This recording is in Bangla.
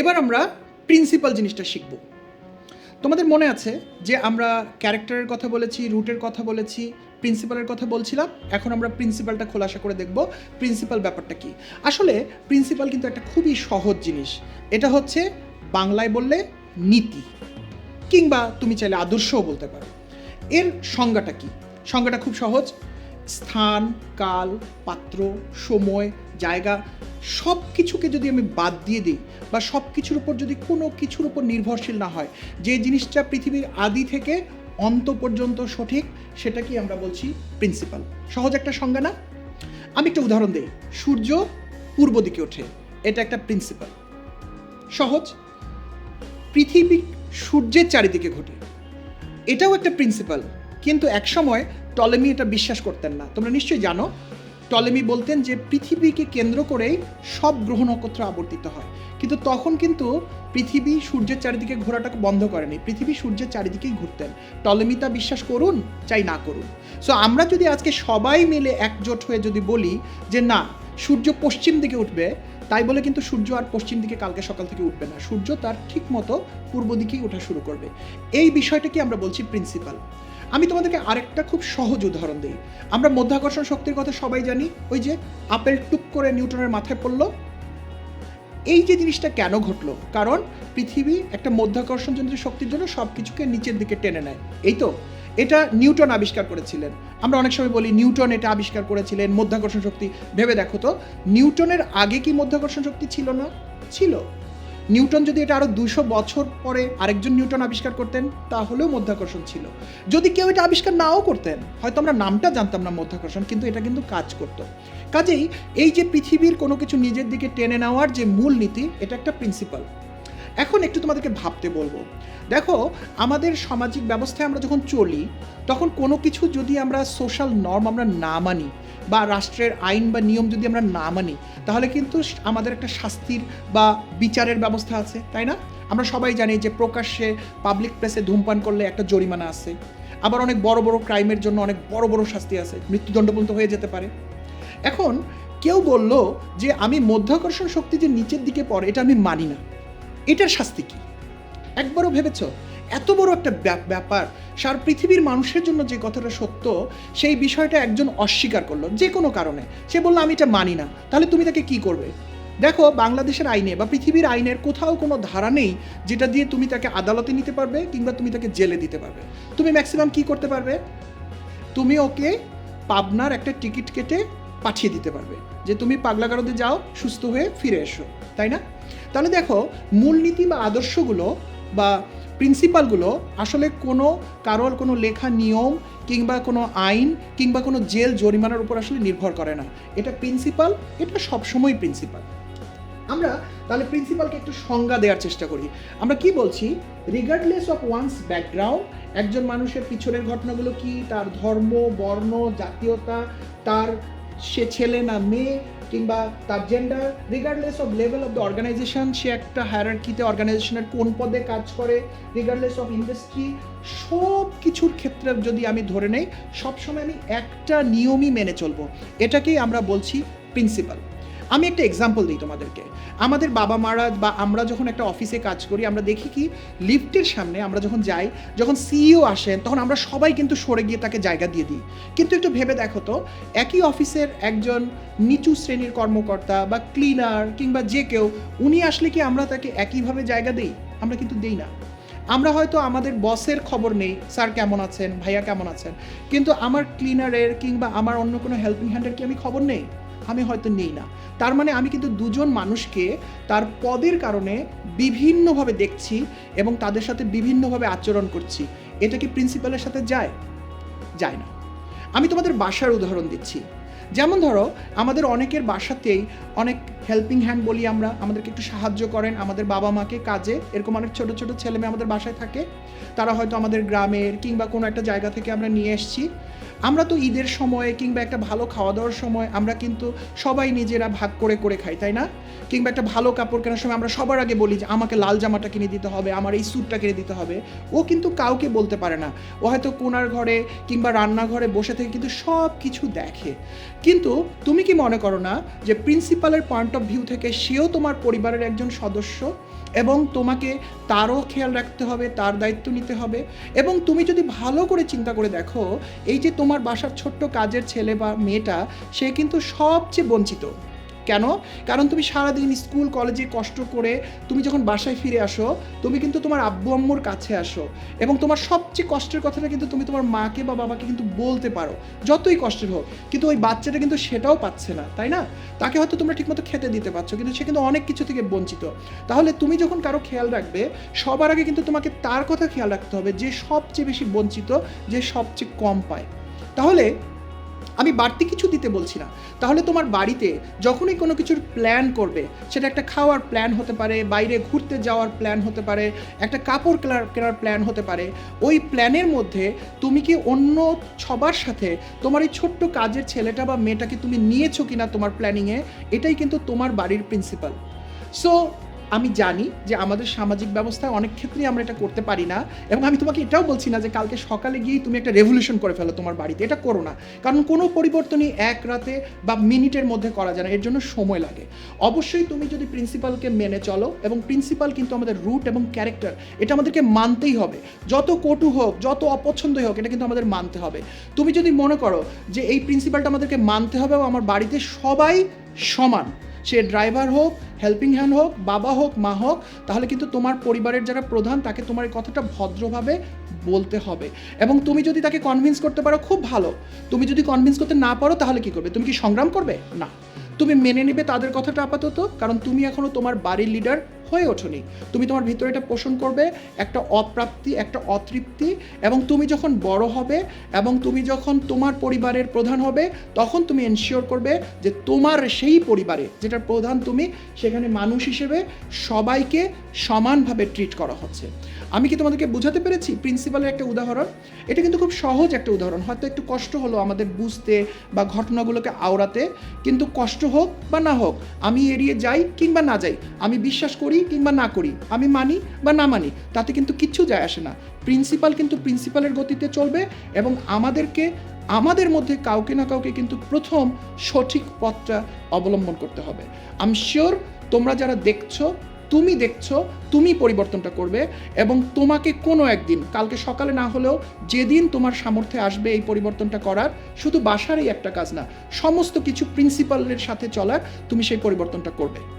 এবার আমরা প্রিন্সিপাল জিনিসটা শিখব। তোমাদের মনে আছে যে আমরা ক্যারেক্টারের কথা বলেছি রুটের কথা বলেছি প্রিন্সিপালের কথা বলছিলাম, এখন আমরা প্রিন্সিপালটা খোলাসা করে দেখব প্রিন্সিপাল ব্যাপারটা কি। আসলে প্রিন্সিপাল কিন্তু একটা খুবই সহজ জিনিস, এটা হচ্ছে বাংলায় বললে নীতি, কিংবা তুমি চাইলে আদর্শও বলতে পারো। এর সংজ্ঞাটা কি? সংজ্ঞাটা খুব সহজ, স্থান, কাল, পাত্র, সময়, জায়গা সব কিছুকে যদি আমি বাদ দিয়ে দিই বা সব কিছুর উপর যদি কোনো কিছুর উপর নির্ভরশীল না হয়, যে জিনিসটা পৃথিবীর আদি থেকে অন্ত পর্যন্ত সঠিক, সেটা কি আমরা বলছি প্রিন্সিপাল সহজ একটা সংজ্ঞা না? আমি একটা উদাহরণ দিই। সূর্য পূর্ব দিকে ওঠে। এটা একটা প্রিন্সিপাল সহজ? পৃথিবী সূর্যের চারিদিকে ঘটে। এটাও একটা প্রিন্সিপাল কিন্তু একসময় টলেমি এটা বিশ্বাস করতেন না। তোমরা নিশ্চয়ই জানো টলেমি বলতেন যে পৃথিবীকে কেন্দ্র করেই সব গ্রহ নক্ষত্র আবর্তিত হয়। কিন্তু তখন কিন্তু পৃথিবী সূর্যের চারিদিকে ঘোরাটাকে বন্ধ করেনি। পৃথিবী সূর্যের চারিদিকেই ঘুরতেন। টলেমি তা বিশ্বাস করুন, চাই না করুন। সো আমরা যদি আজকে সবাই মিলে একজোট হয়ে যদি বলি যে না, সূর্য পশ্চিম দিকে উঠবে, তাই বলে কিন্তু সূর্য আর পশ্চিম দিকে কালকে সকাল থেকে উঠবে না। সূর্য তার ঠিক মতো পূর্ব দিকেই ওঠা শুরু করবে। এই বিষয়টাকে আমরা বলছি প্রিন্সিপাল আমি তোমাদেরকে আরেকটা খুব সহজ উদাহরণ দিই। আমরা মধ্যাকর্ষণ শক্তির কথা সবাই জানি, ওই যে আপেল টুক করে নিউটনের মাথায় পড়ল। এই যে জিনিসটা কেন ঘটলো? কারণ পৃথিবী একটা মধ্যাকর্ষণ জনিত শক্তির জন্য সব কিছুকে নিচের দিকে টেনে নেয়। এই তো, এটা নিউটন আবিষ্কার করেছিলেন। আমরা অনেক সময় বলি, নিউটন এটা আবিষ্কার করেছিলেন মধ্যাকর্ষণ শক্তি। ভেবে দেখো তো, নিউটনের আগে কি মধ্যাকর্ষণ শক্তি ছিল না? ছিল। নিউটন যদি এটা আরও দুশো বছর পরে আরেকজন নিউটন আবিষ্কার করতেন, তাহলেও মধ্যাকর্ষণ ছিল। যদি কেউ এটা আবিষ্কার নাও করতেন, হয়তো আমরা নামটা জানতাম না মধ্যাকর্ষণ, কিন্তু এটা কিন্তু কাজ করতো। কাজেই এই যে পৃথিবীর কোনো কিছু নিজের দিকে টেনে নেওয়ার যে মূল নীতি এটা একটা প্রিন্সিপাল এখন একটু তোমাদেরকে ভাবতে বলব। দেখো, আমাদের সামাজিক ব্যবস্থায় আমরা যখন চলি, তখন কোনো কিছু যদি আমরা সোশ্যাল নর্ম আমরা না মানি বা রাষ্ট্রের আইন বা নিয়ম যদি আমরা না মানি, তাহলে কিন্তু আমাদের একটা শাস্তির বা বিচারের ব্যবস্থা আছে, তাই না? আমরা সবাই জানি যে প্রকাশ্যে পাবলিক প্লেসে ধূমপান করলে একটা জরিমানা আছে। আবার অনেক বড় বড় ক্রাইমের জন্য অনেক বড় বড় শাস্তি আছে, মৃত্যুদণ্ড পর্যন্ত হয়ে যেতে পারে। এখন কেউ বলল যে আমি মধ্যাকর্ষণ শক্তি যে নিচের দিকে পড়ে, এটা আমি মানি না। এটার শাস্তি কি? একবারও ভেবেছ? এত বড় একটা ব্যাপ- ব্যাপার, সারা পৃথিবীর মানুষের জন্য যে কথাটা সত্য, সেই বিষয়টা একজন অস্বীকার করল, যে কোনো কারণে। সে বলল, আমি এটা মানি না। তাহলে তুমি তাকে কি করবে? দেখো, বাংলাদেশের আইনে বা পৃথিবীর আইনের কোথাও কোনো ধারা নেই যেটা দিয়ে তুমি তাকে আদালতে নিতে পারবে কিংবা তুমি তাকে জেলে দিতে পারবে। তুমি ম্যাক্সিমাম কি করতে পারবে? তুমি ওকে পাবনার একটা টিকিট কেটে পাঠিয়ে দিতে পারবে। যে তুমি পাগলাগারদে যাও, সুস্থ হয়ে ফিরে এসো, তাই না? তাহলে দেখো, মূলনীতি বা আদর্শগুলো বা প্রিন্সিপালগুলো আসলে কোনো কারোর কোনো লেখা নিয়ম কিংবা কোনো আইন কিংবা কোনো জেল জরিমানার উপর আসলে নির্ভর করে না। এটা প্রিন্সিপাল এটা সবসময় প্রিন্সিপাল আমরা তাহলে প্রিন্সিপালকে একটু সংজ্ঞা দেওয়ার চেষ্টা করি। আমরা কি বলছি? রিগার্ডলেস অফ ওয়ান্স ব্যাকগ্রাউন্ড একজন মানুষের পিছনের ঘটনাগুলো কি? তার ধর্ম, বর্ণ, জাতীয়তা, তার সে ছেলে না মেয়ে কিংবা তার gender regardless of level of the organization সে একটা হায়ারার্কিতে অর্গানাইজেশনের কোন পদে কাজ করে রিগার্ডলেস অফ ইন্ডাস্ট্রি সব কিছুর ক্ষেত্রে যদি আমি ধরে নেই, সবসময় আমি একটা নিয়মই মেনে চলবো। এটাকেই আমরা বলছি প্রিন্সিপাল আমি একটা এক্সাম্পল দিই তোমাদেরকে। আমাদের বাবা মারা বা আমরা যখন একটা অফিসে কাজ করি, আমরা দেখি কি লিফটের সামনে আমরা যখন যাই, যখন সিইও আসেন, তখন আমরা সবাই কিন্তু সরে গিয়ে তাকে জায়গা দিয়ে দিই। কিন্তু একটু ভেবে দেখো তো, একই অফিসের একজন নিচু শ্রেণির কর্মকর্তা বা ক্লিনার কিংবা যে কেউ, উনি আসলে কি আমরা তাকে একইভাবে জায়গা দিই? আমরা কিন্তু দিই না। আমরা হয়তো আমাদের বসের খবর নেই, স্যার কেমন আছেন? ভাইয়া কেমন আছেন? কিন্তু আমার ক্লিনারের কিংবা আমার অন্য কোনো হেল্পিং হ্যান্ডের কি আমি খবর নেই? আমি হয়তো নেই না। তার মানে আমি কিন্তু দুজন মানুষকে তার পদের কারণে বিভিন্নভাবে দেখছি এবং তাদের সাথে বিভিন্নভাবে আচরণ করছি। এটা কি প্রিন্সিপালের সাথে যায়? যায় না। আমি তোমাদের বাসার উদাহরণ দিচ্ছি। যেমন ধরো, আমাদের অনেকের বাসাতেই অনেক হেল্পিং হ্যান্ড বলি আমরা, আমাদেরকে একটু সাহায্য করেন, আমাদের বাবা মাকে কাজে, এরকম অনেক ছোট ছোট ছেলেমেয়ে আমাদের বাসায় থাকে। তারা হয়তো আমাদের গ্রামের কিংবা কোনো একটা জায়গা থেকে আমরা নিয়ে এসেছি। আমরা তো ঈদের সময় কিংবা একটা ভালো খাওয়া দাওয়ার সময় আমরা কিন্তু সবাই নিজেরা ভাগ করে করে খাই, তাই না? কিংবা একটা ভালো কাপড় কেনার সময় আমরা সবার আগে বলি যে, আমাকে লাল জামাটা কিনে দিতে হবে, আমার এই স্যুটটা কিনে দিতে হবে। ও কিন্তু কাউকে বলতে পারে না। ও হয়তো কোনার ঘরে কিংবা রান্নাঘরে বসে থেকে কিন্তু সব কিছু দেখে। কিন্তু তুমি কি মনে করো না যে, প্রিন্সিপালের পয়েন্ট অফ ভিউ থেকে সেও তোমার পরিবারের একজন সদস্য? এবং তোমাকে তারও খেয়াল রাখতে হবে, তার দায়িত্ব নিতে হবে। এবং তুমি যদি ভালো করে চিন্তা করে দেখো, এই যে তোমার বাসার ছোট্ট কাজের ছেলে বা মেয়েটা, সে কিন্তু সবচেয়ে বঞ্চিত। কেন? কারণ তুমি সারাদিন স্কুল, কলেজে কষ্ট করে তুমি যখন বাসায় ফিরে আসো, তুমি কিন্তু তোমার আব্বু, আম্মুর কাছে আসো এবং তোমার সবচেয়ে কষ্টের কথাটা কিন্তু তুমি তোমার মাকে বা বাবাকে কিন্তু বলতে পারো, যতই কষ্টের হোক। কিন্তু ওই বাচ্চাটা কিন্তু সেটাও পাচ্ছে না, তাই না? তাকে হয়তো তোমরা ঠিকমতো খেতে দিতে পারছ, কিন্তু সে কিন্তু অনেক কিছু থেকে বঞ্চিত। তাহলে তুমি যখন কারও খেয়াল রাখবে, সবার আগে কিন্তু তোমাকে তার কথা খেয়াল রাখতে হবে যে সবচেয়ে বেশি বঞ্চিত, যে সবচেয়ে কম পায়। তাহলে আমি বাড়তি কিছু দিতে বলছি না। তাহলে তোমার বাড়িতে যখনই কোনো কিছুর প্ল্যান করবে, সেটা একটা খাওয়ার প্ল্যান হতে পারে, বাইরে ঘুরতে যাওয়ার প্ল্যান হতে পারে, একটা কাপড় কেনার কেনার প্ল্যান হতে পারে, ওই প্ল্যানের মধ্যে তুমি কি অন্য সবার সাথে তোমার এই ছোট্ট কাজের ছেলেটা বা মেয়েটাকে তুমি নিয়েছো কিনা তোমার প্ল্যানিংয়ে এটাই কিন্তু তোমার বাড়ির প্রিন্সিপাল সো আমি জানি যে আমাদের সামাজিক ব্যবস্থায় অনেক ক্ষেত্রেই আমরা এটা করতে পারি না এবং আমি তোমাকে এটাও বলছি না যে কালকে সকালে গিয়েই তুমি একটা রেভলিউশন করে ফেলো তোমার বাড়িতে। এটা করো না। কারণ কোনো পরিবর্তনই এক রাতে বা মিনিটের মধ্যে করা যায় না। এর জন্য সময় লাগে। অবশ্যই তুমি যদি প্রিন্সিপালকে মেনে চলো এবং প্রিন্সিপাল কিন্তু আমাদের রুট এবং ক্যারেক্টার এটা আমাদেরকে মানতেই হবে। যত কটু হোক, যত অপছন্দই হোক, এটা কিন্তু আমাদের মানতে হবে। তুমি যদি মনে করো যে এই প্রিন্সিপালটা আমাদেরকে মানতে হবে এবং আমার বাড়িতে সবাই সমান সে ড্রাইভার হোক হেল্পিং হ্যান্ড হোক, বাবা হোক, মা হোক, তাহলে কিন্তু তোমার পরিবারের যারা প্রধান, তাকে তোমার এই কথাটা ভদ্রভাবে বলতে হবে। এবং তুমি যদি তাকে কনভিন্স করতে পারো, খুব ভালো। তুমি যদি কনভিন্স করতে না পারো, তাহলে কি করবে? তুমি কি সংগ্রাম করবে? না। তুমি মেনে নেবে তাদের কথাটা আপাতত, কারণ তুমি এখনও তোমার বাড়ির লিডার হয়ে ওঠোনি। তুমি তোমার ভিতরে এটা পোষণ করবে, একটা অপ্রাপ্তি, একটা অতৃপ্তি, এবং তুমি যখন বড় হবে এবং তুমি যখন তোমার পরিবারের প্রধান হবে, তখন তুমি এনশিওর করবে যে তোমার সেই পরিবারে যেটার প্রধান তুমি, সেখানে মানুষ হিসেবে সবাইকে সমানভাবে ট্রিট করা হচ্ছে। আমি কি তোমাদেরকে বোঝাতে পেরেছি? প্রিন্সিপালের একটা উদাহরণ। এটা কিন্তু খুব সহজ একটা উদাহরণ। হয়তো একটু কষ্ট হলো আমাদের বুঝতে বা ঘটনাগুলোকে আওড়াতে, কিন্তু কষ্ট হোক বা না হোক, আমি এড়িয়ে যাই কিংবা না যাই, আমি বিশ্বাস করি কিংবা না করি, আমি মানি বা না মানি, তাতে কিন্তু কিচ্ছু যায় আসে না। প্রিন্সিপাল কিন্তু প্রিন্সিপালের গতিতে চলবে এবং আমাদেরকে, আমাদের মধ্যে কাউকে না কাউকে কিন্তু প্রথম সঠিক পথটা অবলম্বন করতে হবে। আম শিওর তোমরা যারা দেখছ, তুমি দেখছ, তুমি পরিবর্তনটা করবে এবং তোমাকে কোনো একদিন, কালকে সকালে না হলেও যেদিন তোমার সামর্থ্যে আসবে এই পরিবর্তনটা করার, শুধু বাসারই একটা কাজ না, সমস্ত কিছু প্রিন্সিপালের সাথে চলার, তুমি সেই পরিবর্তনটা করবে।